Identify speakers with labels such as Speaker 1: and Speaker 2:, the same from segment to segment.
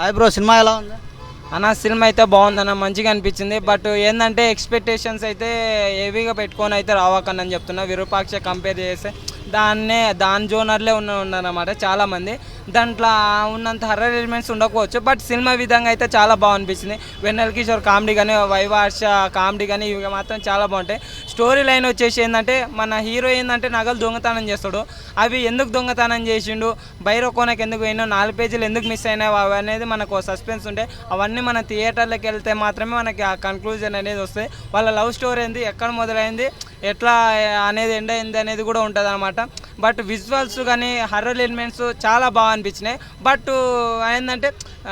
Speaker 1: Hi bro cinema ఎలా ఉంది?
Speaker 2: అన్న సినిమా అయితే బాగుందన్న మంచిగా అనిపించింది. బట్ ఏంటంటే ఎక్స్పెక్టేషన్స్ అయితే హెవీగా పెట్టుకొని అయితే రావకని చెప్తున్నా. విరూపాక్ష కంపేర్ చేస్తే దాన్నే దాని జోనర్లే ఉన్న ఉన్నారన్నమాట చాలామంది. దాంట్లో ఉన్నంత హర్రర్ ఎలిమెంట్స్ ఉండకపోవచ్చు బట్ సినిమా విధంగా అయితే చాలా బాగా అనిపించింది వెన్నెల కిషోర్ కామెడీ కానీ వైవార్ష కామెడీ కానీ ఇవి మాత్రం చాలా బాగుంటాయి. స్టోరీ లైన్ వచ్చేసి ఏంటంటే మన హీరో ఏంటంటే నగలు దొంగతనం చేస్తాడు. అవి ఎందుకు దొంగతనం చేసిండు? బైరో కోనకి ఎందుకు పోయినో నాలుగు పేజీలు ఎందుకు మిస్ అయినాయి? అవి అనేది మనకు సస్పెన్స్ ఉంటాయి అవన్నీ మన థియేటర్లోకి వెళ్తే మాత్రమే మనకి ఆ కన్క్లూజన్ అనేది వస్తుంది వాళ్ళ లవ్ స్టోరీ ఏంది? ఎక్కడ మొదలైంది? ఎట్లా అనేది ఎండ్ అయింది అనేది కూడా ఉంటుంది అనమాట బట్ విజువల్స్ కానీ హర్రర్ ఎలిమెంట్స్ చాలా బాగా అనిపించినాయి. బట్ ఏంటంటే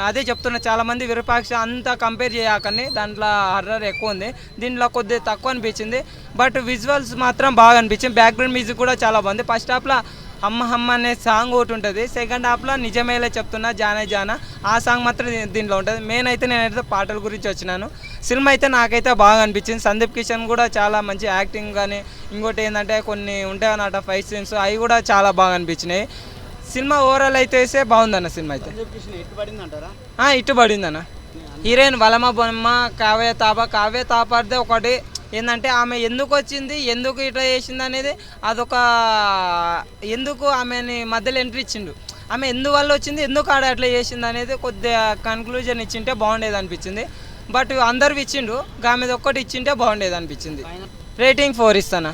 Speaker 2: అదే చెప్తున్నా చాలామంది విరూపాక్ష అంతా కంపేర్ చేయకని దాంట్లో హర్రర్ ఎక్కువ ఉంది. దీంట్లో కొద్దిగా తక్కువ అనిపించింది. బట్ విజువల్స్ మాత్రం బాగా అనిపించింది. బ్యాక్గ్రౌండ్ మ్యూజిక్ కూడా చాలా బాగుంది. ఫస్ట్ హాఫ్లో హమ్మ హమ్మ అనే సాంగ్ ఒకటి ఉంటుంది. సెకండ్ హాఫ్లో నిజమేలే చెప్తున్నా జానే జానా. ఆ సాంగ్ మాత్రం దీంట్లో ఉంటుంది. మెయిన్ అయితే నేనైతే పాటల గురించి వచ్చినాను. సినిమా అయితే నాకైతే బాగా అనిపించింది. సందీప్ కిషన్ కూడా చాలా మంచి యాక్టింగ్ కానీ ఇంకోటి ఏంటంటే కొన్ని ఉంటాయి అన్నమాట ఫైట్ సీన్స్ అవి కూడా చాలా బాగా అనిపించినాయి. సినిమా ఓవరాల్ అయితే వేస్తే బాగుందన్న సినిమా అయితే. ఇటు పడిందన్న. హీరోయిన్ వలమ బొమ్మ కావ్య తాప కావ్య తాపర్దే ఒకటి. ఏంటంటే ఆమె ఎందుకు వచ్చింది ఎందుకు ఇట్లా చేసింది అనేది అదొక ఎందుకు ఆమెని మధ్యలో ఎంట్రీ ఇచ్చిండు. ఆమె ఎందువల్ల వచ్చింది ఎందుకు ఆడ అట్లా చేసింది అనేది కొద్దిగా కన్క్లూజన్ ఇచ్చింటే బాగుండేది అనిపించింది బట్ అందరు ఇచ్చిండు ఆమెది ఒక్కటి ఇచ్చింటే బాగుండేది అనిపించింది రేటింగ్ ఫోర్ ఇస్తానా?